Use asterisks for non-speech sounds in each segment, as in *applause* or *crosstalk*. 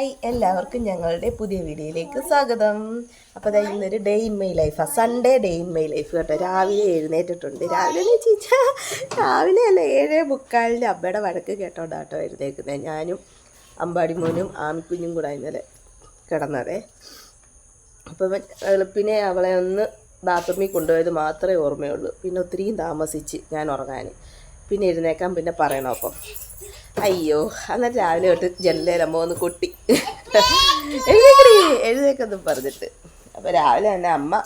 Hi എല്ലാവർക്കും ഞങ്ങളുടെ പുതിയ വീഡിയോയിലേക്ക് സ്വാഗതം. അപ്പോൾ അതായത് ഇന്നൊരു day in my ലൈഫാ Sunday day in my life കേട്ടോ. രാവിലെ എഴുന്നേറ്റിട്ടുണ്ട്. രാവിലെ ചീച്ചാ രാവിലെ അല്ല ഏഴേ മുക്കാലിന്റെ അമ്മയുടെ വഴക്ക് കേട്ടോണ്ടാ കേട്ടോ എഴുന്നേക്കുന്നത് ഞാനും അമ്പാടിമോനും ആമിക്കുഞ്ഞും കൂടെ ഇന്നലെ കിടന്നതേ. അപ്പം വെളുപ്പിനെ അവളെ ഒന്ന് ബാത്റൂമിൽ കൊണ്ടുപോയത് മാത്രമേ ഓർമ്മയുള്ളൂ. പിന്നെ ഒത്തിരിയും താമസിച്ച് ഞാൻ ഉറങ്ങാൻ പിന്നെ എഴുന്നേക്കാൻ പിന്നെ പറയണം അപ്പം. അയ്യോ അന്നേരം രാവിലെ തൊട്ട് ജനലേലമ്മ ഒന്ന് കൊട്ടി. എഴുന്നേക്കടി എഴുന്നേക്കെന്നും പറഞ്ഞിട്ട്. അപ്പൊ രാവിലെ തന്നെ അമ്മ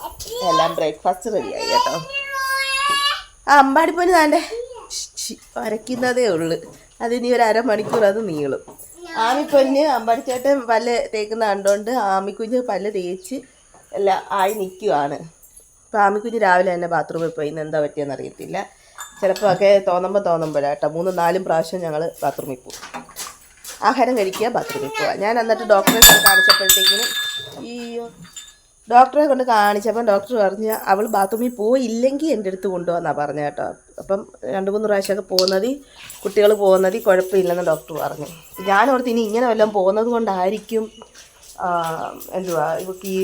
എല്ലാം ബ്രേക്ക്ഫാസ്റ്റ് റെഡിയായി കേട്ടോ. ആ അമ്പാടിപ്പന് താണ്ടെ. വരയ്ക്കുന്നതേ ഉള്ളു. അതിനി ഒരു അരമണിക്കൂർ അത് നീളും. ആമിപ്പൊന്ന് അമ്പാടിച്ചേട്ടൻ പല്ല് തേക്കുന്ന കണ്ടോണ്ട് ആമിക്കുഞ്ഞ് പല്ല് തേച്ച് എല്ലാം ആയി നിൽക്കുവാണ് അപ്പം ആമിക്കുഞ്ഞ് രാവിലെ തന്നെ ബാത്റൂമിൽ പോയി ഇന്ന് എന്താ പറ്റിയെന്ന് അറിയത്തില്ല. ചിലപ്പോൾ ഒക്കെ തോന്നുമ്പോൾ തോന്നുമ്പോഴാട്ടോ മൂന്നും നാലും പ്രാവശ്യം ഞങ്ങൾ ബാത്റൂമിൽ പോകും ആഹാരം കഴിക്കുക ബാത്റൂമിൽ പോവുക. ഞാൻ എന്നിട്ട് ഡോക്ടറെ കാണിച്ചപ്പോഴത്തേക്കിന് ഈ ഡോക്ടറെ കൊണ്ട് കാണിച്ചപ്പം ഡോക്ടർ പറഞ്ഞ അവൾ ബാത്റൂമിൽ പോയില്ലെങ്കിൽ എന്റെ അടുത്ത് കൊണ്ടുവന്നാണ് പറഞ്ഞ കേട്ടോ. അപ്പം രണ്ട് മൂന്ന് പ്രാവശ്യമൊക്കെ പോകുന്നത് കുട്ടികൾ പോകുന്നത് കുഴപ്പമില്ലെന്ന് ഡോക്ടർ പറഞ്ഞു. ഞാൻ ഓർത്ത് ഇനി ഇങ്ങനെ വല്ലതും പോകുന്നത് കൊണ്ടായിരിക്കും എന്തുവാ ഇവക്ക് ഈ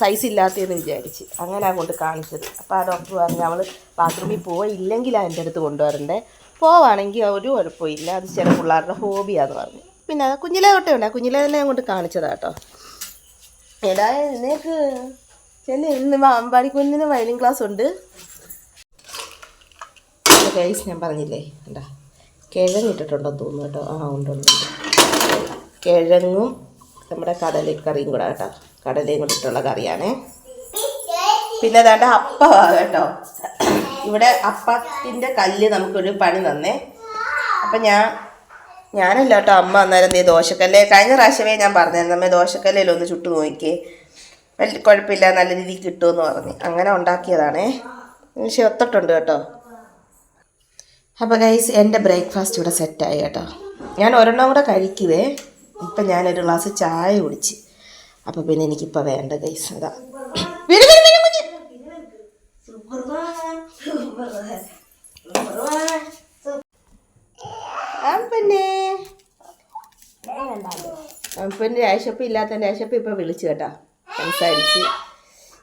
സൈസ് ഇല്ലാത്തതെന്ന് വിചാരിച്ച്. അങ്ങനെ കൊണ്ട് കാണിച്ചത്. അപ്പോൾ ആ ഡോക്ടർ പറഞ്ഞു അവൾ ബാത്റൂമിൽ പോയില്ലെങ്കിൽ എന്റെ അടുത്ത് കൊണ്ടുവരണ്ടേ. പോവാണെങ്കിൽ ഒരു കുഴപ്പമില്ല. അത് ചില പിള്ളേരുടെ ഹോബിയാന്ന് പറഞ്ഞു. പിന്നെ കുഞ്ഞിലെ തൊട്ടേ ഉണ്ട് കുഞ്ഞിലെ തന്നെ കൊണ്ട് കാണിച്ചതാ കേട്ടോ എടാ നിനക്ക് ചെല്ലി ഇന്ന് അമ്പാടി കുഞ്ഞിന് വയലിൻ ക്ലാസ് ഉണ്ട്. ഗൈസ് ഞാൻ പറഞ്ഞില്ലേ? എന്താ കിഴങ്ങ് ഇട്ടിട്ടുണ്ടെന്ന് തോന്നുന്നു കേട്ടോ ആ ഉണ്ട് ഉണ്ട്. കിഴങ്ങും നമ്മുടെ കടലക്കറിയും കൂടെ കേട്ടോ. കടലയും കൂടെ ഇട്ടുള്ള കറിയാണേ. പിന്നെ അതാണ്ട് അപ്പമാ കേട്ടോ. ഇവിടെ അപ്പത്തിന്റെ കല്ല് നമുക്കൊരു പണി തന്നേ. അപ്പം ഞാൻ ഞാനല്ല കേട്ടോ അമ്മ അന്നേരം നീ ദോശക്കല്ല്? കഴിഞ്ഞ പ്രാവശ്യമേ ഞാൻ പറഞ്ഞായിരുന്നു അമ്മ ദോശക്കല്ലൊന്ന് ചുട്ടു നോക്കിയേ വലിയ കുഴപ്പമില്ല നല്ല രീതിയിൽ കിട്ടുമെന്ന് പറഞ്ഞ്. അങ്ങനെ ഉണ്ടാക്കിയതാണേ. പക്ഷെ ഒത്തിട്ടുണ്ട് കേട്ടോ. അപ്പോൾ ഗൈസ് എന്റെ ബ്രേക്ക്ഫാസ്റ്റ് ഇവിടെ സെറ്റായി കേട്ടോ. ഞാൻ ഒരെണ്ണം കൂടെ കഴിക്കുവേ. ഇപ്പം ഞാനൊരു ഗ്ലാസ് ചായ കുടിച്ച്. അപ്പോൾ പിന്നെ എനിക്കിപ്പോൾ വേണ്ട ഗൈസ് അതാ പിന്നെ പിന്നെ രേഷപ്പ് ഇല്ലാത്ത രാശപ്പ് ഇപ്പം വിളിച്ചു കേട്ടാ. സംസാരിച്ച്.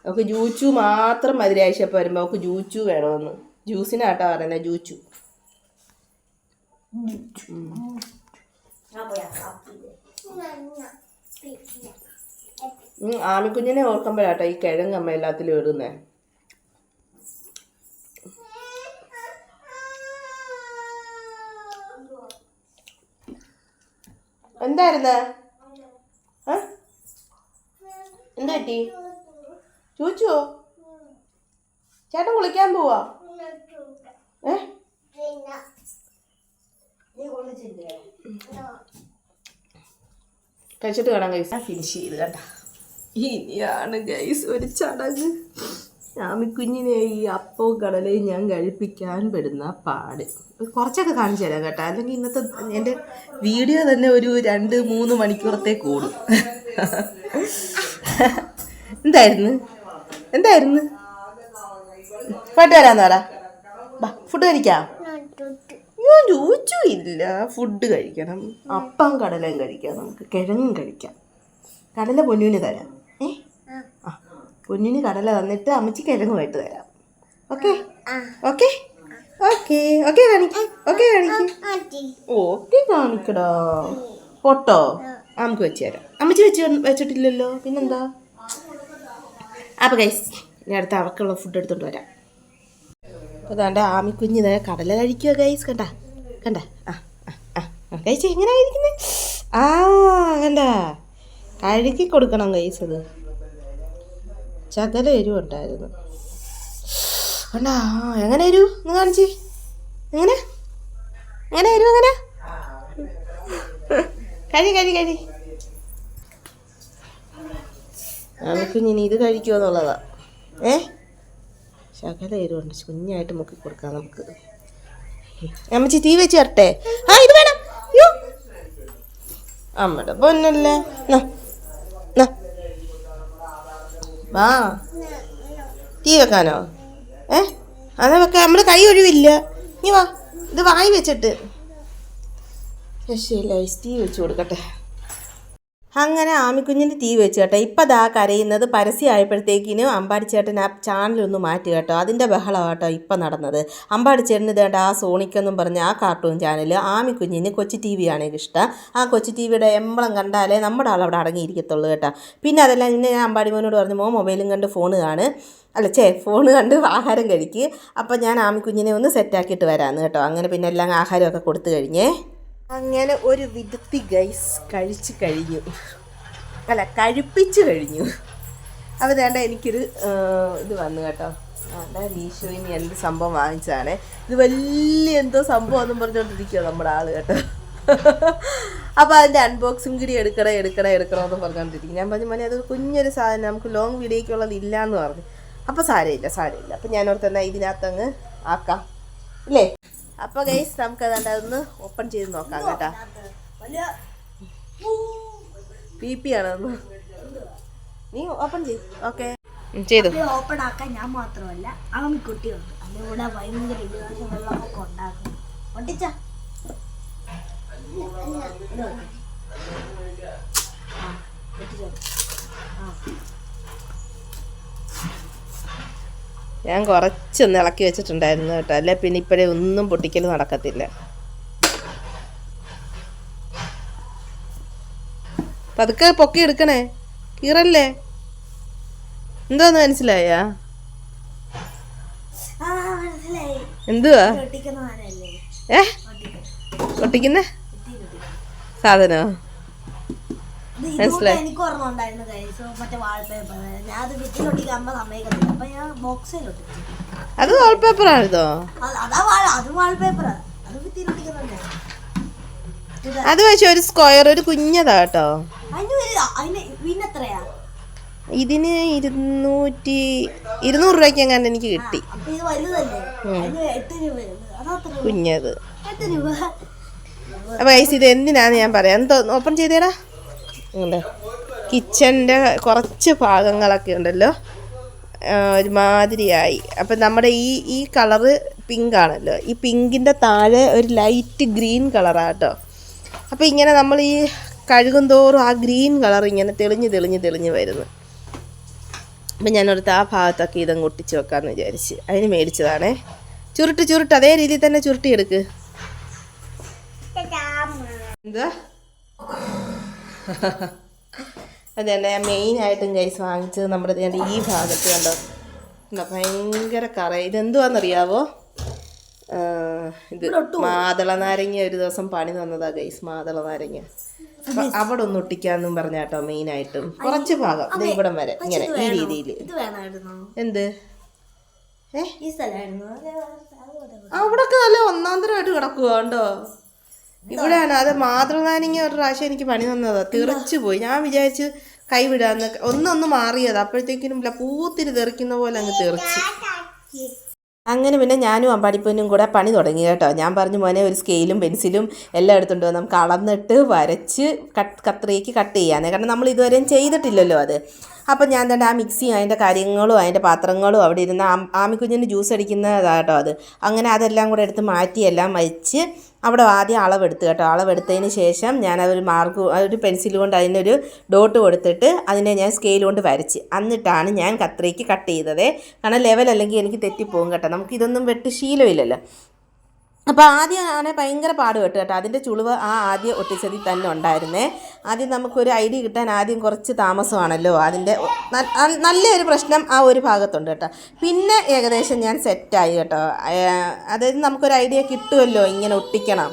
നമുക്ക് ജൂച്ചു മാത്രം മതി രാശപ്പ് വരുമ്പോൾ നമുക്ക് ജൂച്ചു വേണമെന്ന് ജ്യൂസിനാട്ടാ പറയുന്നത് ജൂച്ചു. ഉം, ആമിക്കുഞ്ഞിനെ ഓർക്കുമ്പോഴാട്ടോ ഈ കിഴങ്ങ് അമ്മ എല്ലാത്തിലും ഇടുന്നേ. എന്തായിരുന്നു? എന്ത് പറ്റി ചേട്ടൻ കുളിക്കാൻ പോവാ? ഏ? കഴിച്ചിട്ട് കാണാം ഗൈസ് ഫിനിഷ് ചെയ്ത് കേട്ടാ ഇനിയാണ് ഗൈസ് ഒരു ചടങ്ങ്. ഞാമിക്കുഞ്ഞിനെ ഈ അപ്പവും കടലയും ഞാൻ കഴിപ്പിക്കാൻ പെടുന്ന പാട്. കുറച്ചൊക്കെ കാണിച്ചു തരാം കേട്ടോ. അല്ലെങ്കിൽ ഇന്നത്തെ എന്റെ വീഡിയോ തന്നെ ഒരു രണ്ട് മൂന്ന് മണിക്കൂറത്തെ കൂടും. എന്തായിരുന്നു? എന്തായിരുന്നു? പാട്ട് വരാന്ന് പറ ബാ ഫുഡ് കഴിക്കാം. ഞാൻ രുചിയില്ല. ഇല്ല ഫുഡ് കഴിക്കണം. അപ്പം കടലയും കഴിക്കാം. നമുക്ക് കിഴങ്ങും കഴിക്കാം. കടല പൊന്നുവിന് തരാം. ഏ? ആ. പൊന്നുവിന് കടല തന്നിട്ട് അമ്മച്ചി കിഴങ്ങുമായിട്ട് തരാം. ഓക്കെ? ഓക്കെ? ഓക്കെ. ഓക്കെ കാണിക്ക് ഓക്കെ കാണിക്ക് ഓക്കെ കാണിക്കടാ. പൊട്ടോ? നമുക്ക് വെച്ച് തരാം. അമ്മച്ചി വെച്ച് വെച്ചിട്ടില്ലല്ലോ. പിന്നെന്താ? അപ്പോൾ ഗൈസ് ഇനി അടുത്ത അവർക്കുള്ള ഫുഡ് എടുത്തോണ്ട് വരാം. അപ്പോൾ ആമി ആമിക്കുഞ്ഞ് നേരെ കടല കഴിക്കുക ഗൈസ് കണ്ട? കണ്ട? ആ ആ, എങ്ങനെ കഴിക്കുന്നത് ആ കണ്ട? കഴുകി കൊടുക്കണം ഗൈസ് അത്. ചകല എരിവുണ്ടായിരുന്നു കണ്ട? എങ്ങനെ എരിവ്? ഒന്ന് കാണിച്ചേ. എങ്ങനെ? എങ്ങനെ എരിവ് എങ്ങനെ കഴി കഴി കഴി ആമിക്കുഞ്ഞിനി ഇത് കഴിക്കുമോ എന്നുള്ളതാ ഏ? ശകല എരിവുണ്ട് കുഞ്ഞായിട്ട് മുക്കി കൊടുക്കാം നമുക്ക്. അമ്മച്ചി തീ വെച്ച് തരട്ടെ ആ ഇത് വേണം. യോ അമ്മയുടെ പൊന്നല്ലേ. നാ, നാ. വാ. തീ വെക്കാനോ? ഏ? അത് വെക്കാം. നമ്മുടെ കൈ ഒഴിവില്ല. ഇനി വാ. ഇത് വായി വെച്ചിട്ട്. ശരി ലൈസ് തീ വെച്ച് കൊടുക്കട്ടെ. അങ്ങനെ ആമിക്കുഞ്ഞിന്റെ ടി വി വെച്ച് കേട്ടോ. ഇപ്പം ദാ കരയുന്നത് അമ്പാടി ചേട്ടൻ ആ ചാനലൊന്ന് മാറ്റി കേട്ടോ. അതിന്റെ ബഹളം കേട്ടോ ഇപ്പം നടന്നത്. അമ്പാടി ചേട്ടന് ഇതേണ്ട ആ സോണിക്കെന്നും പറഞ്ഞ ആ കാർട്ടൂൺ ചാനൽ ആമിക്കുഞ്ഞിന് കൊച്ചു ടി വി ആണെങ്കിൽ ഇഷ്ടം. ആ കൊച്ചു ടി വിയുടെ എമ്പളം കണ്ടാലേ നമ്മുടെ ആൾ അവിടെ അടങ്ങിയിരിക്കത്തുള്ളൂ കേട്ടോ. പിന്നെ അതെല്ലാം ഇന്ന് ഞാൻ അമ്പാടി മോനോട് പറഞ്ഞു മോ മൊബൈലും കണ്ട് ഫോൺ കാണ്. അല്ല ചേ ഫോൺ കണ്ട് ആഹാരം കഴിക്കുക അപ്പം ഞാൻ ആമിക്കുഞ്ഞിനെ ഒന്ന് സെറ്റാക്കിയിട്ട് വരാമെന്ന് കേട്ടോ. അങ്ങനെ പിന്നെ എല്ലാം ആഹാരമൊക്കെ കൊടുത്തു കഴിഞ്ഞേ. അങ്ങനെ ഒരു വിധത്തി ഗൈസ് കഴിച്ചു കഴിഞ്ഞു. അല്ല കഴിപ്പിച്ചു കഴിഞ്ഞു. അപ്പോൾ വേണ്ട എനിക്കൊരു ഇത് വന്നു കേട്ടോ. അതാ മീഷോയിൽ നിന്ന് എന്ത് സംഭവം വാങ്ങിച്ചാണേ ഇത് വലിയ എന്തോ സംഭവം എന്നും പറഞ്ഞുകൊണ്ടിരിക്കുക നമ്മുടെ ആൾ കേട്ടോ. അപ്പോൾ അതിന്റെ അൺബോക്സിങ് കൂടി എടുക്കണേ എടുക്കണേ എടുക്കണോ എന്ന് പറഞ്ഞുകൊണ്ടിരിക്കും ഞാൻ പറഞ്ഞു മോനെ അത് കുഞ്ഞൊരു സാധനം നമുക്ക് ലോങ് വീഡിയോയ്ക്കുള്ളത് ഇല്ല എന്ന് പറഞ്ഞു. അപ്പോൾ സാരമില്ല സാരമില്ല. അപ്പോൾ ഞാൻ ഓർത്ത് ഇതിനകത്ത് അങ്ങ് ആക്കാം. ഇല്ലേ? അപ്പോൾ ഗൈസ് നമുക്ക് അതാണ്ട് അതൊന്ന് ഓപ്പൺ ചെയ്ത് നോക്കാം കേട്ടാ. പി പി ആണെന്ന് നീ ഓപ്പൺ ചെയ് ഓക്കെ ചെയ്തു. ഓപ്പൺ ആക്കാൻ ഞാൻ മാത്രമല്ല ആമിക്കുട്ടിയുണ്ട് കുട്ടിയുണ്ട്. കൂടെ ഭയങ്കര ഇടിവാശം വെള്ളമൊക്കെ ഉണ്ടാക്കും ഒട്ടിച്ച ഞാൻ കുറച്ചൊന്ന് ഇളക്കി വെച്ചിട്ടുണ്ടായിരുന്നു കേട്ടോ. അല്ലെ? പിന്നെ ഇപ്പോഴേ ഒന്നും പൊട്ടിക്കൽ നടക്കത്തില്ല. പതുക്കെ പൊക്കി എടുക്കണേ. കീറല്ലേ? എന്തോന്ന് മനസ്സിലായ? എന്തുവാ? ഏ? പൊട്ടിക്കുന്ന? സാധനോ? ഇതുകൊണ്ട് എനിക്ക് ഓർമ്മ ഉണ്ടായിരുന്നു മറ്റേ വാൾപേപ്പർ ഞാൻ അത് അമ്മ സമ്മതിക്കത്തില്ല. അപ്പൊ ഞാൻ ബോക്സിൽ ഒട്ടിച്ചു. അത് വാൾപേപ്പറായിരുന്നോ അത് അതാ വാൾ അത് വാൾപേപ്പർ അത് വിട്ടിലൊട്ടിക്കുന്നുണ്ട് അത് പക്ഷെ ഒരു സ്ക്വയർ ഒരു കുഞ്ഞതാ കേട്ടോ. ഇതിന് ഇരുന്നൂറ്റി ഇരുന്നൂറ് രൂപയ്ക്ക് എങ്ങാണ്ട് എനിക്ക് കിട്ടി. കുഞ്ഞത്. അപ്പൊ ഇത് എന്തിനാന്ന് ഞാൻ പറയാം. എന്തോ ഓപ്പൺ ചെയ്തേടാ. ഉണ്ട് കിച്ചന്റെ കുറച്ച് ഭാഗങ്ങളൊക്കെ ഉണ്ടല്ലോ. ഒരുമാതിരിയായി. അപ്പം നമ്മുടെ ഈ ഈ കളറ് പിങ്കാണല്ലോ ഈ പിങ്കിന്റെ താഴെ ഒരു ലൈറ്റ് ഗ്രീൻ കളറാണ് കേട്ടോ. അപ്പോൾ ഇങ്ങനെ നമ്മൾ ഈ കഴുകും തോറും ആ ഗ്രീൻ കളർ ഇങ്ങനെ തെളിഞ്ഞ് തെളിഞ്ഞ് തെളിഞ്ഞ് വരുന്നു. അപ്പം ഞാനടുത്ത് ആ ഭാഗത്തൊക്കെ ഇതങ്ങ് ഒട്ടിച്ച് വെക്കാമെന്ന് വിചാരിച്ച്. അതിന് മേടിച്ചതാണേ. ചുരുട്ട് ചുരുട്ട്. അതേ രീതിയിൽ തന്നെ ചുരുട്ടിയെടുക്ക്. എന്താ? അതന്നെ മെയിനായിട്ടും ഗൈസ് വാങ്ങിച്ചത് നമ്മുടെ ഈ ഭാഗത്ത് കണ്ടോ? കണ്ടോ? ഭയങ്കര കറ ഇതെന്തുവാന്നറിയാവോ? ആ, ഇത് മാതള നാരങ്ങ ഒരു ദിവസം പണി തന്നതാ ഗൈസ് മാതള നാരങ്ങ. അപ്പൊ അവിടെ ഒന്ന് ഒട്ടിക്കാന്നും പറഞ്ഞാട്ടോ മെയിനായിട്ടും കുറച്ച് ഭാഗം ഇവിടം വരെ ഇങ്ങനെ ഈ രീതിയിൽ. എന്ത്. അവിടൊക്കെ നല്ല ഒന്നാന്തരമായിട്ട് കിടക്കുക ഇവിടെയാണ്. അത് മാതൃനാനിങ്ങ ഒരു പ്രാവശ്യം എനിക്ക് പണി തന്നതാ. തെറിച്ചു പോയി. ഞാൻ വിചാരിച്ച് കൈവിടാന്ന് ഒന്നൊന്ന് മാറിയത്. അപ്പോഴത്തേക്കിനും ഇല്ല പൂത്തിരി തെറിക്കുന്ന പോലെ അങ്ങ് തെറിച്ചു. അങ്ങനെ പിന്നെ ഞാനും അമ്പാടിപ്പനും കൂടെ പണി തുടങ്ങി കേട്ടോ. ഞാൻ പറഞ്ഞു മോനെ ഒരു സ്കെയിലും പെൻസിലും എല്ലാം എടുത്തുകൊണ്ട് നമുക്ക് അളന്നിട്ട് വരച്ച് കട്ട് കത്രിക്ക് കട്ട് ചെയ്യാനേ കാരണം നമ്മൾ ഇതുവരെയും ചെയ്തിട്ടില്ലല്ലോ അത്. അപ്പം ഞാൻ തന്നെ ആ മിക്സിയും അതിന്റെ കാര്യങ്ങളും അതിന്റെ പാത്രങ്ങളും അവിടെ ഇരുന്ന് ആം- ആമിക്കുഞ്ഞിന് ജ്യൂസ് അടിക്കുന്നതാട്ടോ അത്. അങ്ങനെ അതെല്ലാം കൂടെ എടുത്ത് മാറ്റി എല്ലാം വെച്ച് അവിടെ ആദ്യം അളവെടുത്ത് കേട്ടോ. അളവെടുത്തതിന് ശേഷം ഞാൻ ഒരു മാർക്ക് ഒരു പെൻസിൽ കൊണ്ട് അതിനൊരു ഡോട്ട് കൊടുത്തിട്ട് അതിനെ ഞാൻ സ്കെയിൽ കൊണ്ട് വരച്ച്. എന്നിട്ടാണ് ഞാൻ കത്രിക്ക് കട്ട് ചെയ്തത്. കാരണം ലെവൽ അല്ലെങ്കിൽ എനിക്ക് തെറ്റിപ്പോകും കേട്ടോ. നമുക്ക് ഇതൊന്നും വെട്ട് ശീലമില്ലല്ലോ. അപ്പോൾ ആദ്യം ആണെങ്കിൽ ഭയങ്കര പാട് പെട്ടു കേട്ടോ. അതിന്റെ ചുളിവ് ആ ആദ്യം ഒട്ടിച്ചതി തന്നെ ഉണ്ടായിരുന്നേ. ആദ്യം നമുക്കൊരു ഐഡിയ കിട്ടാൻ ആദ്യം കുറച്ച് താമസമാണല്ലോ. അതിന്റെ നല്ലൊരു പ്രശ്നം ആ ഒരു ഭാഗത്തുണ്ട് കേട്ടോ. പിന്നെ ഏകദേശം ഞാൻ സെറ്റായി കേട്ടോ. അതായത് നമുക്കൊരു ഐഡിയ കിട്ടുമല്ലോ ഇങ്ങനെ ഒട്ടിക്കണം.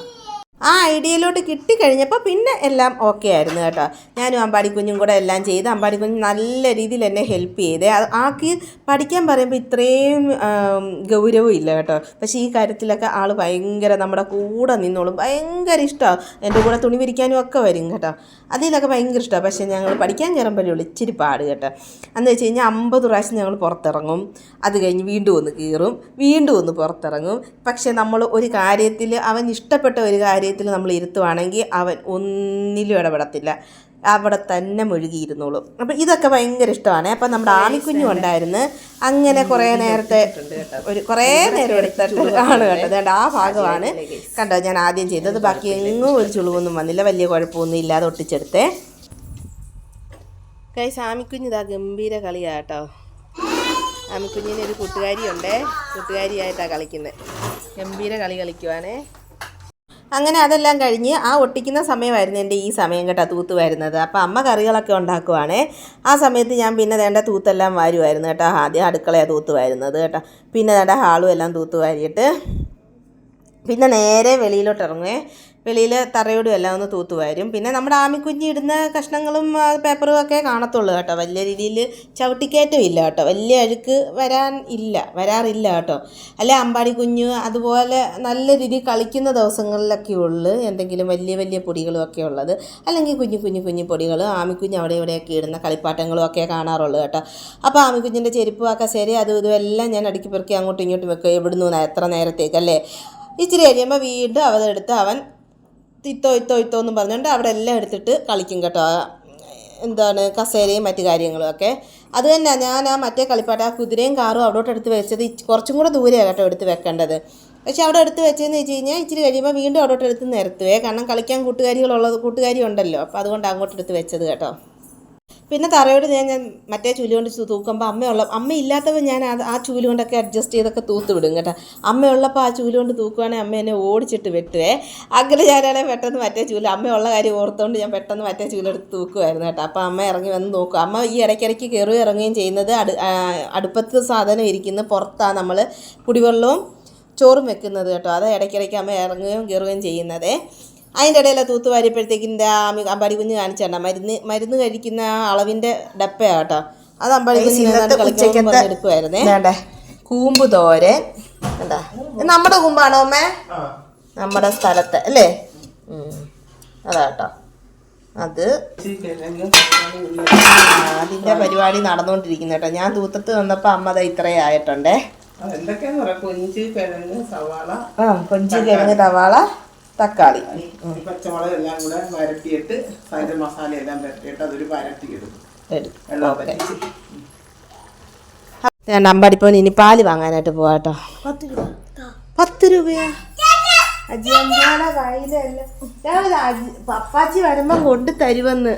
ആ ഐഡിയയിലോട്ട് കിട്ടിക്കഴിഞ്ഞപ്പോൾ പിന്നെ എല്ലാം ഓക്കെ ആയിരുന്നു കേട്ടോ. ഞാനും അമ്പാടി കുഞ്ഞും കൂടെ എല്ലാം ചെയ്ത് അമ്പാടി കുഞ്ഞ് നല്ല രീതിയിൽ എന്നെ ഹെൽപ്പ് ചെയ്തേ. ആൾക്ക് പഠിക്കാൻ പറയുമ്പോൾ ഇത്രയും ഗൗരവം ഇല്ല കേട്ടോ. പക്ഷേ ഈ കാര്യത്തിലൊക്കെ ആൾ ഭയങ്കര നമ്മുടെ കൂടെ നിന്നോളും. ഭയങ്കര ഇഷ്ടമാണ് എന്റെ കൂടെ തുണി വിരിക്കാനും ഒക്കെ വരും കേട്ടോ. അതിലൊക്കെ ഭയങ്കര ഇഷ്ടമാണ് പക്ഷേ ഞങ്ങൾ പഠിക്കാൻ കയറുമ്പോഴേ ഉള്ളൂ. ഇച്ചിരി പാട് കേട്ടോ. എന്ന് വെച്ച് കഴിഞ്ഞാൽ അമ്പത് പ്രാവശ്യം ഞങ്ങൾ പുറത്തിറങ്ങും. അത് കഴിഞ്ഞ് വീണ്ടും ഒന്ന് കീറും വീണ്ടും ഒന്ന് പുറത്തിറങ്ങും. പക്ഷേ നമ്മൾ ഒരു കാര്യത്തിൽ അവൻ ഇഷ്ടപ്പെട്ട ഒരു കാര്യത്തിൽ നമ്മൾ ഇരുത്തുവാണെങ്കിൽ അവൻ ഒന്നിലും ഇടപെടത്തില്ല അവിടെ തന്നെ മുഴുകിയിരുന്നോളും അപ്പം ഇതൊക്കെ ഭയങ്കര ഇഷ്ടമാണ് അപ്പം നമ്മുടെ ആമിക്കുഞ്ഞും ഉണ്ടായിരുന്നു അങ്ങനെ കുറേ നേരത്തെ ഒരു കുറേ നേരം എടുത്തിട്ട് ആണ് കേട്ടോ കണ്ട ആ ഭാഗമാണ് കണ്ടോ ഞാൻ ആദ്യം ചെയ്തത് ബാക്കി എങ്ങും ഒരു ചുളിവൊന്നും വന്നില്ല വലിയ കുഴപ്പമൊന്നും ഇല്ലാതെ ഒട്ടിച്ചെടുത്തേ കൈ സാമിക്കുഞ്ഞ് ഇതാ ഗംഭീര കളിയാ കേട്ടോ ആമിക്കുഞ്ഞിന് ഒരു കൂട്ടുകാരിയുണ്ടേ കൂട്ടുകാരിയായിട്ടാണ് കളിക്കുന്നത് ഗംഭീര കളി കളിക്കുവാണേ അങ്ങനെ അതെല്ലാം കഴിഞ്ഞ് ആ ഒട്ടിക്കുന്ന സമയമായിരുന്നു എന്റെ ഈ സമയം കേട്ടോ തൂത്ത് വരുന്നത്. അപ്പോൾ അമ്മ കറികളൊക്കെ ഉണ്ടാക്കുവാണേ. ആ സമയത്ത് ഞാൻ പിന്നെ വേണ്ട തൂത്തെല്ലാം വാരുമായിരുന്നു കേട്ടോ. ആദ്യം അടുക്കളയാണ് തൂത്ത് വരുന്നത് കേട്ടോ. പിന്നെ വേണ്ട ഹാളും എല്ലാം തൂത്ത് വാരിയിട്ട് പിന്നെ നേരെ വെളിയിലോട്ട് ഇറങ്ങുവേ. വെളിയിൽ തറയോടും എല്ലാം ഒന്ന് തൂത്ത് വരും പിന്നെ നമ്മുടെ ആമിക്കുഞ്ഞി ഇടുന്ന കഷ്ണങ്ങളും പേപ്പറും ഒക്കെ കാണത്തുള്ളൂ കേട്ടോ. വലിയ രീതിയിൽ ചവിട്ടിക്കയറ്റം ഇല്ല കേട്ടോ. വലിയ അഴുക്ക് വരാൻ ഇല്ല വരാറില്ല കേട്ടോ. അല്ലെ അമ്പാടി കുഞ്ഞു അതുപോലെ നല്ല രീതിയിൽ കളിക്കുന്ന ദിവസങ്ങളിലൊക്കെ ഉള്ളു എന്തെങ്കിലും വലിയ വലിയ പൊടികളും ഒക്കെ ഉള്ളത്. അല്ലെങ്കിൽ കുഞ്ഞു കുഞ്ഞു കുഞ്ഞു പൊടികൾ ആമിക്കുഞ്ഞ് അവിടെ ഇവിടെയൊക്കെ ഇടുന്ന കളിപ്പാട്ടങ്ങളും ഒക്കെ കാണാറുള്ളൂ കേട്ടോ. അപ്പോൾ ആമിക്കുഞ്ഞിന്റെ ചെരുപ്പ് ആ കസേര അതും ഇതും എല്ലാം ഞാൻ അടുക്കി പെറുക്കി അങ്ങോട്ടും ഇങ്ങോട്ടും വെക്കുക എവിടുന്ന് എത്ര നേരത്തേക്കല്ലേ ഇച്ചിരി കഴിയുമ്പോൾ വീണ്ടും അവതെടുത്ത് അവൻ തിത്തോ ഇത്തോ ഇത്തോ എന്ന് പറഞ്ഞുകൊണ്ട് അവിടെ എല്ലാം എടുത്തിട്ട് കളിക്കും കേട്ടോ. എന്താണ് കസേരയും മറ്റു കാര്യങ്ങളും ഒക്കെ. അത് തന്നെ ഞാൻ ആ മറ്റേ കളിപ്പാട്ട ആ കുതിരയും കാറും അവിടോട്ട് എടുത്ത് വെച്ചത് കുറച്ചും കൂടെ ദൂരെയാണ് കേട്ടോ എടുത്ത് വെക്കേണ്ടത്. പക്ഷെ അവിടെ എടുത്ത് വെച്ചതെന്ന് വെച്ച് കഴിഞ്ഞാൽ ഇച്ചിരി കഴിയുമ്പോൾ വീണ്ടും അവിടോട്ട് എടുത്ത് നിരത്തുവേ കാരണം കളിക്കാൻ കൂട്ടുകാരികളുള്ളത് കൂട്ടുകാരി ഉണ്ടല്ലോ. അപ്പോൾ അതുകൊണ്ട് അങ്ങോട്ട് എടുത്ത് വെച്ചത് കേട്ടോ. പിന്നെ തറയോട് ഞാൻ ഞാൻ മറ്റേ ചൂൽ കൊണ്ട് തൂക്കുമ്പോൾ അമ്മയുള്ള അമ്മ ഇല്ലാത്തപ്പോൾ ഞാൻ അത് ആ ചൂൽ കൊണ്ടൊക്കെ അഡ്ജസ്റ്റ് ചെയ്തൊക്കെ തൂത്ത് വിടും കേട്ടോ. അമ്മയുള്ളപ്പോൾ ആ ചൂൽ കൊണ്ട് തൂക്കുവാണെങ്കിൽ അമ്മ എന്നെ ഓടിച്ചിട്ട് വെട്ടുവേ. അങ്ങനെ ഞാനാണെങ്കിൽ പെട്ടെന്ന് മറ്റേ ചൂൽ അമ്മയുള്ള കാര്യം ഓർത്തുകൊണ്ട് ഞാൻ പെട്ടെന്ന് മറ്റേ ചൂലെടുത്ത് തൂക്കുമായിരുന്നു കേട്ടോ. അപ്പോൾ അമ്മ ഇറങ്ങി വന്ന് നോക്കും. അമ്മ ഈ ഇടയ്ക്കിടയ്ക്ക് കയറുകയും ഇറങ്ങുകയും ചെയ്യുന്നത് അടു അടുപ്പത്ത് സാധനം ഇരിക്കുന്ന പുറത്താണ് നമ്മൾ കുടിവെള്ളവും ചോറും വെക്കുന്നത് കേട്ടോ. അത് ഇടയ്ക്കിടയ്ക്ക് അമ്മ ഇറങ്ങുകയും കയറുകയും ചെയ്യുന്നതേ. അതിന്റെ ഇടയിൽ തൂത്ത് വാരിയപ്പോഴത്തേക്കും എന്റെ അമ്മ അമ്പാടി കുഞ്ഞ് കാണിച്ചേണ്ട മരുന്ന് മരുന്ന് കഴിക്കുന്ന ആ അളവിന്റെ ഡപ്പയാണ് കേട്ടോ അത് അമ്പാടി കുഞ്ഞ് കളിക്കാൻ എടുക്കുമായിരുന്നേ വേണ്ടേ? കൂമ്പ് തോരൻ. എന്താ നമ്മുടെ കൂമ്പാണോ അമ്മേ? നമ്മുടെ സ്ഥലത്തെ അല്ലേ. അതാ കേട്ടോ അത് അതിന്റെ പരിപാടി നടന്നുകൊണ്ടിരിക്കുന്നു കേട്ടോ. ഞാൻ തൂത്തത്ത് വന്നപ്പോൾ അമ്മ അത് ഇത്രയും ആയിട്ടുണ്ടേ. എന്തൊക്കെയാന്ന് പറയാം കൊഞ്ച് കിഴങ്ങ് സവാള ആ കൊഞ്ച് കിഴങ്ങ് തവാള തക്കാളി. ഈ പച്ചമുളക് എല്ലാം കൂടെ വരട്ടിയിട്ട് അതിന്റെ മസാല എല്ലാം വരട്ടിയിട്ട് അതൊരു പറ്റിച്ച് ഞാൻ അമ്പാടിപ്പോൻ ഇനി പാൽ വാങ്ങാനായിട്ട് പോവാട്ടോ പത്ത് രൂപ. പത്ത് രൂപയാ? അജിയമ്പാടെ കയ്യിലല്ല. ഞാൻ അജി പപ്പാച്ചി വരുമ്പം കൊണ്ട് തരുമെന്ന്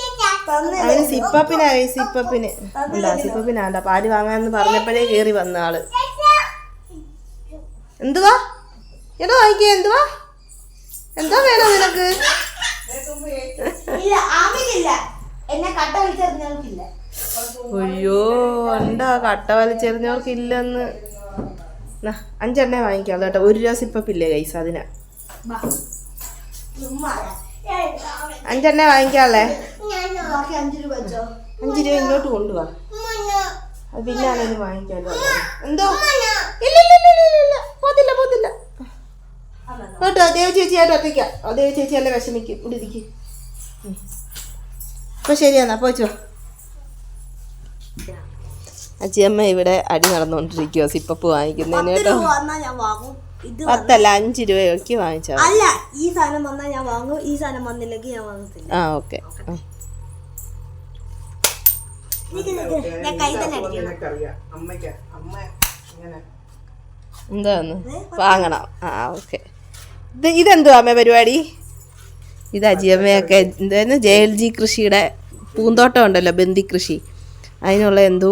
സിപ്പപ്പിനായി അവന് സിപ്പപ്പിനാ. സിപ്പപ്പിന് ഉണ്ടാ സിപ്പപ്പിനാണ്ടാ. പാൽ വാങ്ങാന്ന് പറഞ്ഞപ്പോഴേ കേറി വന്ന ആൾ. എന്തുവാ? എടോ വാങ്ങിക്കേ എന്തുവാ? എന്താ വേണം നിനക്ക്? അയ്യോ ഉണ്ടാ കട്ട വലിച്ചെറിഞ്ഞവർക്കില്ലെന്ന്. അഞ്ചെണ്ണ അഞ്ചെണ്ണേ വാങ്ങിക്കാം കേട്ടോ. ഒരു രൂപ സിപ്പപ്പില്ലേ കൈസ് അതിനാ? അഞ്ചെണ്ണ വാങ്ങിക്കാല്ലേ അഞ്ചു രൂപ ഇങ്ങോട്ട് കൊണ്ടുവാ. അത് പിന്നെ ആണെങ്കിലും വാങ്ങിക്കാമല്ലോ എന്തോ? ഇല്ല ഇല്ല ഇല്ല ഇല്ല, ഇല്ല ഇല്ല പോത്തില്ല പോത്തില്ല. കേട്ടോ ദേവ ചേച്ചി ആയിട്ട് ഒറ്റയ്ക്കാം. ദേവ ചേച്ചി അല്ലേ വിഷമിക്കും. ഇവിടെ ഇരിക്കും. അപ്പോൾ ശരിയെന്നാ പോച്ചോ അച്ചിയമ്മ ഇവിടെ അടി നടന്നുകൊണ്ടിരിക്കുവോ സിപ്പപ്പ് വാങ്ങിക്കുന്നതിന് കേട്ടോ. വന്നാ ഞാൻ വാങ്ങും. ഇത് പത്തല്ല അഞ്ച് രൂപയൊക്കെ വാങ്ങിച്ചോ അല്ല ഈ സാധനം വന്നാൽ ഞാൻ വാങ്ങും ഈ സാധനം വന്നില്ലെങ്കിൽ ഞാൻ വാങ്ങത്തില്ല. ആ ഓക്കെ. എന്താന്ന്? വാങ്ങണം. ആ ഓക്കെ. ഇത് ഇതെന്തുവാ അമ്മ പരിപാടി? ഇത് അജിയമ്മയൊക്കെ എന്തായിരുന്നു? ജെ എൽ ജി കൃഷിയുടെ പൂന്തോട്ടം ഉണ്ടല്ലോ ബന്ദി കൃഷി. അതിനുള്ള എന്തോ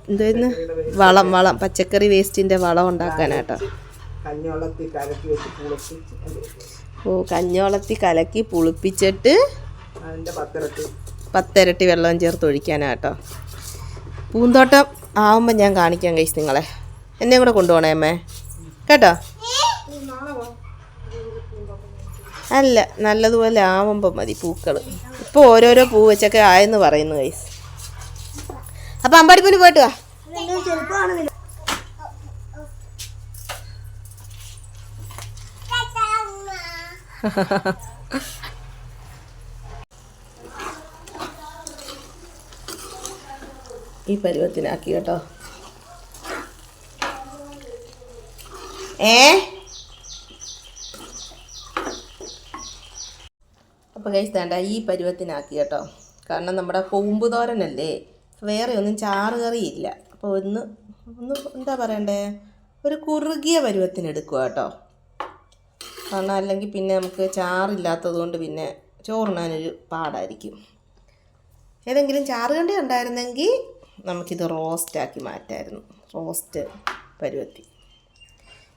എന്താന്ന് എന്തായിരുന്നു? വളം വളം പച്ചക്കറി വേസ്റ്റിന്റെ വളം ഉണ്ടാക്കാനാട്ടോ. ഓ കഞ്ഞോളത്തി കലക്കി പുളിപ്പിച്ചിട്ട് അതിന്റെ പത്തിരട്ടി. പത്തിരട്ടി വെള്ളം ചേർത്ത് ഒഴിക്കാനാട്ടോ. പൂന്തോട്ടം ആവുമ്പോൾ ഞാൻ കാണിക്കാം കഴിച്ചു നിങ്ങളെ. എന്നെയും കൂടെ കൊണ്ടുപോകണേ അമ്മേ. കേട്ടോ? അല്ല നല്ലതുപോലെ ആവുമ്പോൾ മതി പൂക്കൾ ഇപ്പോൾ ഓരോരോ പൂ വെച്ചൊക്കെ ആയെന്ന് പറയുന്നു കൈസ് അപ്പം അമ്പാടിപ്പൂന് പോയിട്ട് വാ. ഈ പരുവത്തിനാക്കി കേട്ടോ. ഏ? അപ്പോൾ കഴിച്ച് വേണ്ട ഈ പരുവത്തിനാക്കി കേട്ടോ. കാരണം നമ്മുടെ കൊമ്പ് തോരനല്ലേ? വേറെ ഒന്നും ചാറ് കറിയില്ല അപ്പോൾ ഒന്ന് ഒന്ന് എന്താ പറയണ്ടേ? ഒരു കുറുകിയ പരുവത്തിന് എടുക്കുക കേട്ടോ. കാരണം അല്ലെങ്കിൽ പിന്നെ നമുക്ക് ചാറില്ലാത്തത് കൊണ്ട് പിന്നെ ചോറുണ്ണാനൊരു പാടായിരിക്കും. ഏതെങ്കിലും ചാറ് കണ്ടി ഉണ്ടായിരുന്നെങ്കിൽ നമുക്കിത് റോസ്റ്റാക്കി മാറ്റായിരുന്നു. റോസ്റ്റ് പരുവത്തി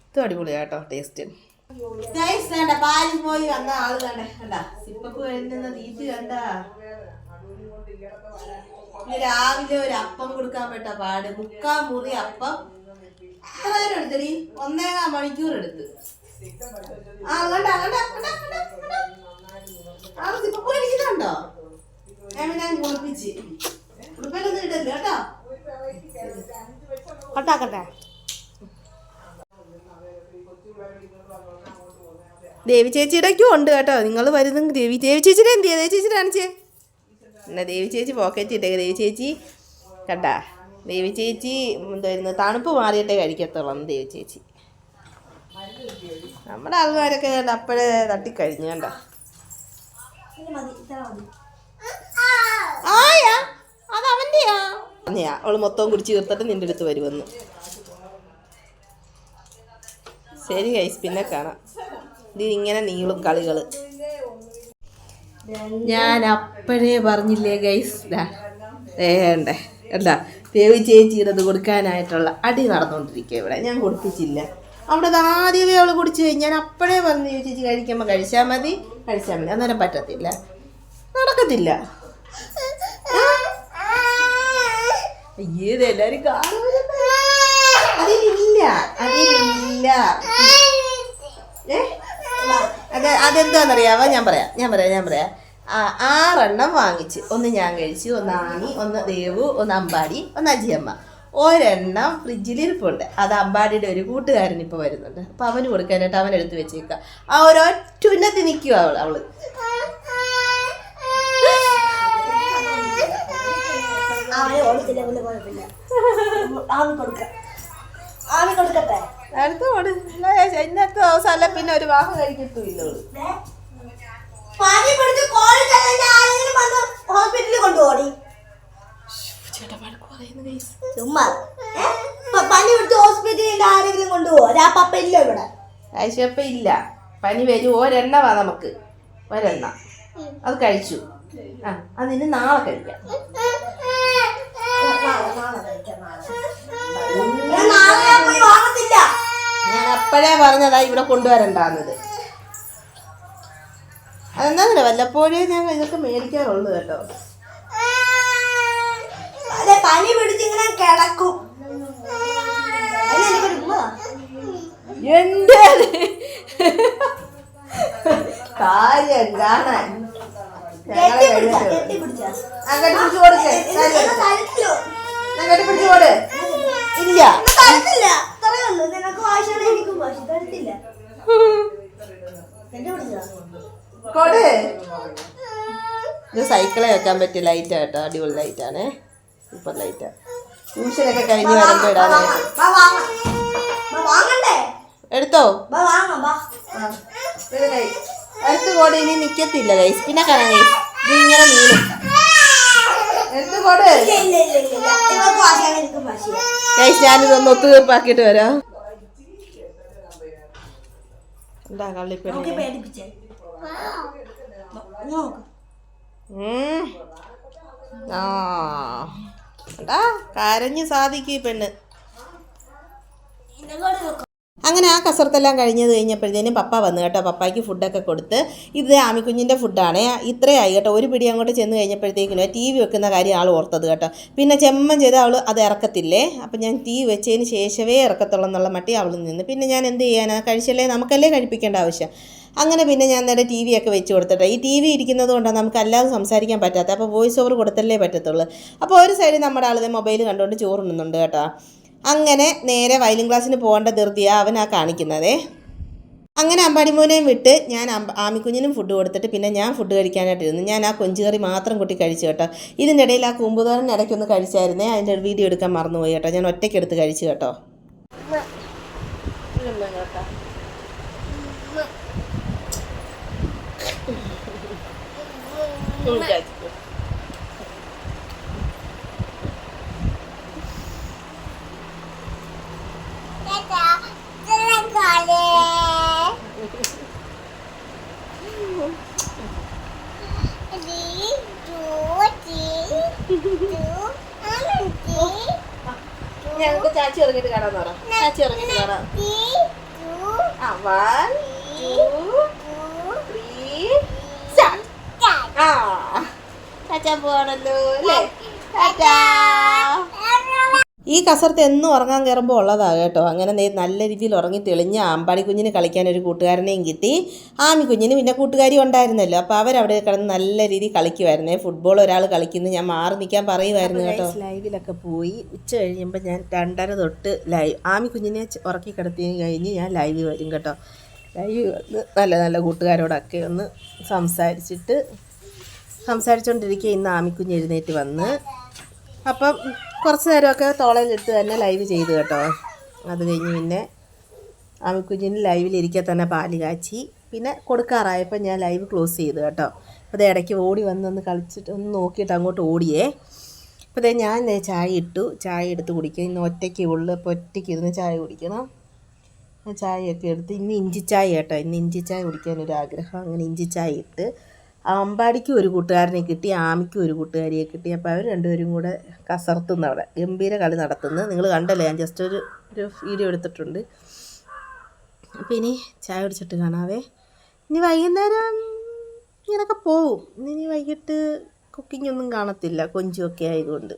ഇത് അടിപൊളിയാട്ടോ ടേസ്റ്റ് വേണ്ട പാലിൽ പോയി വന്ന ആൾ കണ്ടേ. കണ്ട വരുന്ന തീറ്റ് കണ്ട. രാവിലെ ഒരു അപ്പം കൊടുക്കാൻ പറ്റ പാട്. മുക്കാ മുറി അപ്പം എത്ര നേരം എടുത്തടി? ഒന്നേകാൽ മണിക്കൂർ എടുത്ത്. കഴിക്കുന്നുണ്ടോ ഞാൻ അങ്ങ് കുളിപ്പിച്ച്. കുളിപ്പിലൊന്നും ഇടല്ലോ കേട്ടോ. കട്ടാക്കട്ടെ. ദേവി ചേച്ചിയുടെക്കും ഉണ്ട് കേട്ടോ. നിങ്ങൾ വരുന്നു ദേവി ദേവി ചേച്ചിയുടെ എന്ത് ദേവി ചേച്ചി കാണിച്ചേ. എന്നാ ദേവി ചേച്ചി പോക്കറ്റ് ഇട്ടേ ദേവി ചേച്ചി കണ്ടാ? ദേവി ചേച്ചി എന്തായിരുന്നു തണുപ്പ് മാറിയിട്ടേ കഴിക്കത്തുള്ളൂ ദേവി ചേച്ചി. നമ്മുടെ ആൾക്കാരൊക്കെ കണ്ട അപ്പോഴേ തട്ടിക്കഴിഞ്ഞു കണ്ട. ആയാ? അത് അവൾ മൊത്തം കുടിച്ച് തീർത്തിട്ട് നിന്റെ അടുത്ത് വരുമെന്ന് ശരി ഗൈസ് പിന്നെ കാണാം. ഇതിങ്ങനെ നീളും കളികൾ ഞാൻ അപ്പോഴേ പറഞ്ഞില്ലേ ഗൈസ് വേണ്ടേ എന്താ ദേവി ചേച്ചിയുടെ കൊടുക്കാനായിട്ടുള്ള അടി നടന്നുകൊണ്ടിരിക്കുക ഇവിടെ. ഞാൻ കൊടുപ്പിച്ചില്ല. അവിടെ അത് ആദ്യമേ അവൾ കുടിച്ചു കഴിഞ്ഞ് ഞാൻ അപ്പോഴേ പറഞ്ഞു ചേച്ചി കഴിക്കുമ്പോൾ കഴിച്ചാൽ മതി കഴിച്ചാൽ മതി. അന്നേരം പറ്റത്തില്ല. നടക്കത്തില്ല. അയ്യേ ഇത് എല്ലാരും കാണുമല്ലോ. അതിലില്ല അതിലില്ല? അത് അതെന്താണെന്നറിയാവോ? ഞാൻ പറയാം ഞാൻ പറയാം ഞാൻ പറയാം. ആറെണ്ണം വാങ്ങിച്ച്. ഒന്ന് ഞാൻ കഴിച്ചു ഒന്ന് ആണി ഒന്ന് ദേവു ഒന്ന് അമ്പാടി ഒന്ന് അജിയമ്മ. ഒരെണ്ണം ഫ്രിഡ്ജിൽ ഇരിപ്പുണ്ട്. അത് അമ്പാടിയുടെ ഒരു കൂട്ടുകാരൻ ഇപ്പോൾ വരുന്നുണ്ട്. അപ്പം അവന് കൊടുക്കാനായിട്ട് അവൻ എടുത്ത് വെച്ചേക്കാം. ആ ഒരൊറ്റ ഉന്നത്തി നിൽക്കുക അവൾ അവൾ. അവനെ ഓടിച്ചില്ല പിന്നെ കുഴപ്പമില്ല കൊടുക്കാം. ആവി കൊടുക്കട്ടെ? അടുത്ത ഓട്. ഇന്നത്തെ ദിവസം അല്ല പിന്നെ ഒരു വാഹം കഴിക്കത്തുമില്ല. അവൾ ദേ, പനി പിടിച്ച് കോഴി കഴിഞ്ഞ ആരെങ്കിലും വന്ന് ഹോസ്പിറ്റലിൽ കൊണ്ടുപോടി. ചുമ്മാ. പനി പിടിച്ച് ഹോസ്പിറ്റലിൽ ആരെങ്കിലും കൊണ്ടുപോകും ആ പപ്പ ഇല്ല ഇവിടെ. ഇല്ല. പനി വരും. ഒരെണ്ണമാ നമുക്ക്. ഒരെണ്ണ. അത് കഴിച്ചു. ആ അതിന് നാളെ കഴിക്കാം നാളെ നാളെ കഴിക്കാം നാളെ ഞാൻ അപ്പോഴേ പറഞ്ഞതാ ഇവിടെ കൊണ്ടുവരണ്ടാന്നത്. അതെന്താ വല്ലപ്പോഴേ ഞാൻ ഇതൊക്കെ മേടിക്കാറുള്ളൂ കേട്ടോ. അതെ പനി പിടിച്ചിങ്ങനെ കിടക്കും. എന്റെ കാര്യം കാണാൻ അങ്ങോട്ട് പിടിച്ചോട് അങ്ങോട്ട് കഴിഞ്ഞിട്ട് ഇല്ല. ഇത് തരത്തില്ല. ഇത്രയേ ഉള്ളൂ. നിനക്ക് വാശിയാണ് എനിക്കും വാശി. തരത്തില്ല. കൊട്. ഇത് സൈക്കിളെ വെക്കാൻ പറ്റിയ ലൈറ്റ് കേട്ടോ. അടിപൊളി ലൈറ്റ് ആണ്. സൂപ്പർ ലൈറ്റ് ട്യൂഷനൊക്കെ കഴിഞ്ഞ് വരുമ്പോ വാ ഇടാനായിട്ട് എടുത്തോ? എടുത്ത് കോട് ഇനി നിക്കത്തില്ല ഗൈസ് പിന്നെ കാണാം ഗൈസ് ഇത് ഇങ്ങനെ നീളും എടുത്ത് കോട് ഞാനിതൊന്ന് ഒത്തുതീർപ്പാക്കിയിട്ട് വരാം. എന്താ കള്ളിപ്പണി. ആ. കരഞ്ഞ് സാധിക്കും ഈ പെണ്ണ്. അങ്ങനെ ആ കസർത്തെല്ലാം കഴിഞ്ഞത് കഴിഞ്ഞപ്പോഴത്തേനും പപ്പ വന്നു കേട്ടോ. പപ്പായ്ക്ക് ഫുഡൊക്കെ കൊടുത്ത് ഇത് ആമിക്കുഞ്ഞിന്റെ ഫുഡാണ്. ഇത്രയായി കേട്ടോ. ഒരു പിടി അങ്ങോട്ട് ചെന്ന് കഴിഞ്ഞപ്പോഴത്തേക്കിനും ടി വി വെക്കുന്ന കാര്യം ആൾ ഓർത്തത് കേട്ടോ. പിന്നെ ചെമ്മൻ ചെയ്ത് അവൾ അത് ഇറക്കത്തില്ലേ? അപ്പം ഞാൻ ടി വി വെച്ചതിന് ശേഷമേ ഇറക്കത്തുള്ളൂ എന്നുള്ള മട്ടി അവൾ നിന്ന്. പിന്നെ ഞാൻ എന്ത് ചെയ്യാനാണ് കഴിച്ചല്ലേ? നമുക്കല്ലേ കഴിപ്പിക്കേണ്ട ആവശ്യം. അങ്ങനെ പിന്നെ ഞാൻ നേരെ ടി വി ഒക്കെ വെച്ച് കൊടുത്തിട്ട്. ഈ ടി വി ഇരിക്കുന്നത് കൊണ്ടാണ് നമുക്ക് അല്ലാതെ സംസാരിക്കാൻ പറ്റാത്ത. അപ്പോൾ വോയിസ് ഓവർ കൊടുത്തല്ലേ പറ്റത്തുള്ളൂ. അപ്പോൾ ഒരു സൈഡിൽ നമ്മുടെ ആളിത് മൊബൈൽ കണ്ടുകൊണ്ട് ചോറുണ്ണുന്നുണ്ട് കേട്ടോ. അങ്ങനെ നേരെ വയലിൻ ക്ലാസ്സിന് പോകേണ്ട ധൃതിയാണ് അവനാ കാണിക്കുന്നതേ. അങ്ങനെ അമ്പാടിമോനെയും വിട്ട് ഞാൻ ആമിക്കുഞ്ഞിനും ഫുഡ് കൊടുത്തിട്ട് പിന്നെ ഞാൻ ഫുഡ് കഴിക്കാനായിട്ടിരുന്നു ഞാൻ ആ കൊഞ്ചുകറി മാത്രം കുട്ടി കഴിച്ചു കേട്ടോ. ഇതിന്റെ ഇടയിൽ ആ കൂമ്പുതോരൻ ഇടയ്ക്കൊന്ന് കഴിച്ചായിരുന്നേ. അതിന്റെ വീഡിയോ എടുക്കാൻ മറന്നുപോയി കേട്ടോ. ഞാൻ ഒറ്റയ്ക്ക് എടുത്ത് കഴിച്ചു കേട്ടോ. കേട്ടോ *laughs* ഞങ്ങൾക്ക് ചാച്ചി ഇറങ്ങിട്ട് കാണാൻ പറ. ചാച്ചി ഇറങ്ങിട്ട് കാണാം. ആ വൺ ടു ത്രീ ആ. ചാച്ചാൻ പോവാണല്ലോ അല്ലേ? ചാച്ചാ. ഈ കസർത്ത് എന്നും ഉറങ്ങാൻ കയറുമ്പോൾ ഉള്ളതാണ് കേട്ടോ. അങ്ങനെ നേ നല്ല രീതിയിൽ ഉറങ്ങി തെളിഞ്ഞ ആമ്പാടി കുഞ്ഞിന് കളിക്കാൻ ഒരു കൂട്ടുകാരനെയും കിട്ടി. ആമി കുഞ്ഞിന് പിന്നെ കൂട്ടുകാരി ഉണ്ടായിരുന്നല്ലോ. അപ്പോൾ അവരവിടെ കിടന്ന് നല്ല രീതിയിൽ കളിക്കുമായിരുന്നേ ഫുട്ബോൾ ഒരാൾ കളിക്കുന്ന. ഞാൻ മാറി നിൽക്കാൻ പറയുമായിരുന്നു കേട്ടോ. ലൈവിലൊക്കെ പോയി. ഉച്ച കഴിയുമ്പോൾ ഞാൻ രണ്ടര തൊട്ട് ലൈവ് ആമി കുഞ്ഞിനെ ഉറക്കി കിടത്തി കഴിഞ്ഞ് ഞാൻ ലൈവ് വരും കേട്ടോ. ലൈവ് വന്ന് നല്ല നല്ല കൂട്ടുകാരോടൊക്കെ ഒന്ന് സംസാരിച്ചിട്ട് സംസാരിച്ചുകൊണ്ടിരിക്കുക ഇന്ന് ആമിക്കുഞ്ഞ് എഴുന്നേറ്റ് വന്ന്. അപ്പം കുറച്ച് നേരമൊക്കെ തോളയിലിട്ട് തന്നെ ലൈവ് ചെയ്തു കേട്ടോ. അത് കഴിഞ്ഞ് പിന്നെ ആമിക്കുഞ്ഞിന് ലൈവിലിരിക്കെ തന്നെ പാൽ കാച്ചി. പിന്നെ കൊടുക്കാറായപ്പോൾ ഞാൻ ലൈവ് ക്ലോസ് ചെയ്തു കേട്ടോ. അപ്പോൾ അത് ഇടയ്ക്ക് ഓടി വന്ന് ഒന്ന് കളിച്ചിട്ട് ഒന്ന് നോക്കിയിട്ട് അങ്ങോട്ട് ഓടിയേ. അപ്പോൾ ദേ ഞാൻ ചായ ഇട്ടു. ചായ എടുത്ത് കുടിക്കുക ഇന്ന് ഒറ്റയ്ക്ക് ഉള്ളു അപ്പോൾ ഒറ്റയ്ക്ക് ഇരുന്ന് ചായ കുടിക്കണം. ചായയൊക്കെ എടുത്ത് ഇന്ന് ഇഞ്ചി കേട്ടോ. ഇന്ന് ഇഞ്ചി ചായ കുടിക്കാനൊരു ആഗ്രഹം. അങ്ങനെ ഇഞ്ചി ചായ ഇട്ട് അമ്പാടിക്കും ഒരു കൂട്ടുകാരനെ കിട്ടി ആമിക്കും ഒരു കൂട്ടുകാരിയെ കിട്ടി. അപ്പോൾ അവർ രണ്ടുപേരും കൂടെ കസർത്തുന്ന അവിടെ. ഗംഭീര കളി നടത്തുന്നത് നിങ്ങൾ കണ്ടല്ലേ? ഞാൻ ജസ്റ്റ് ഒരു ഒരു വീഡിയോ എടുത്തിട്ടുണ്ട്. അപ്പോൾ ഇനി ചായ കുടിച്ചിട്ട് കാണാവേ. ഇനി വൈകുന്നേരം ഇങ്ങനൊക്കെ പോവും. ഇനി വൈകിട്ട് കുക്കിംഗ് ഒന്നും കാണത്തില്ല. കൊഞ്ചുമൊക്കെ ആയതുകൊണ്ട്.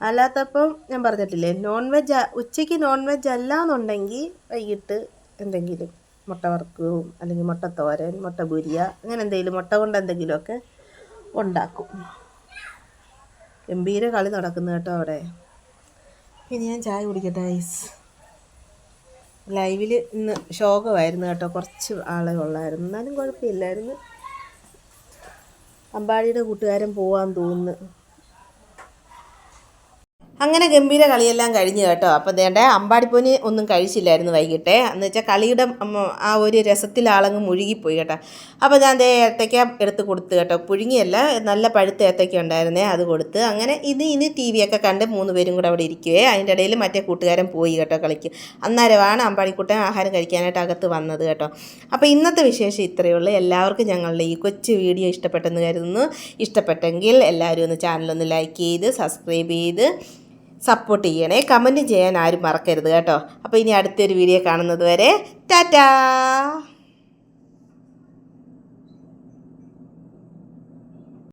അല്ലാത്തപ്പം ഞാൻ പറഞ്ഞിട്ടില്ലേ നോൺ വെജ് ഉച്ചയ്ക്ക് നോൺ വെജ് അല്ല എന്നുണ്ടെങ്കിൽ വൈകിട്ട് എന്തെങ്കിലും മുട്ട വറുക്കുകയും അല്ലെങ്കിൽ മുട്ട തോരൻ മുട്ട പൊരിയ അങ്ങനെ എന്തെങ്കിലും മുട്ട കൊണ്ട് എന്തെങ്കിലുമൊക്കെ ഉണ്ടാക്കും. ഗംഭീര കളി നടക്കുന്നു കേട്ടോ അവിടെ. ഇനി ഞാൻ ചായ കുടിക്കട്ടെ ഐസ് ലൈവിൽ ഇന്ന് ശോകമായിരുന്നു കേട്ടോ. കുറച്ച് ആളെ ഉള്ളായിരുന്നു. എന്നാലും കുഴപ്പമില്ലായിരുന്നു. അമ്പാടിയുടെ കൂട്ടുകാരൻ പോവാൻ തോന്നുന്നു. അങ്ങനെ ഗംഭീര കളിയെല്ലാം കഴിഞ്ഞു കേട്ടോ. അപ്പോൾ ദേണ്ട അമ്പാടിപ്പൊനി ഒന്നും കഴിച്ചില്ലായിരുന്നു വൈകിട്ട്. എന്ന് വെച്ചാൽ കളിയുടെ ആ ഒരു രസത്തിൽ ആളങ്ങ് മുഴുകിപ്പോയി കേട്ടോ. അപ്പോൾ ഞാൻ ദേ ഏത്തയ്ക്ക എടുത്ത് കൊടുത്ത് കേട്ടോ. പുഴുങ്ങിയല്ല നല്ല പഴുത്ത ഏത്തയ്ക്ക ഉണ്ടായിരുന്നേ അത് കൊടുത്ത്. അങ്ങനെ ഇത് ഇനി ടി വി ഒക്കെ കണ്ട് മൂന്ന് പേരും കൂടെ അവിടെ ഇരിക്കുകയെ അതിന്റെ ഇടയിൽ മറ്റേ കൂട്ടുകാരൻ പോയി കേട്ടോ കളിക്ക്. അന്നേരമാണ് അമ്പാടിക്കുട്ടൻ ആഹാരം കഴിക്കാനായിട്ട് അകത്ത് വന്നത് കേട്ടോ. അപ്പോൾ ഇന്നത്തെ വിശേഷം ഇത്രയേ ഉള്ളൂ. എല്ലാവർക്കും ഞങ്ങളുടെ ഈ കൊച്ചു വീഡിയോ ഇഷ്ടപ്പെട്ടെന്ന് കരുതുന്നു. ഇഷ്ടപ്പെട്ടെങ്കിൽ എല്ലാവരും ഒന്ന് ചാനലൊന്ന് ലൈക്ക് ചെയ്ത് സബ്സ്ക്രൈബ് ചെയ്ത് സപ്പോർട്ട് ചെയ്യണേ. കമന്റ് ചെയ്യാൻ ആരും മറക്കരുത് കേട്ടോ. അപ്പോൾ ഇനി അടുത്തൊരു വീഡിയോ കാണുന്നത് വരെ ടാറ്റാ!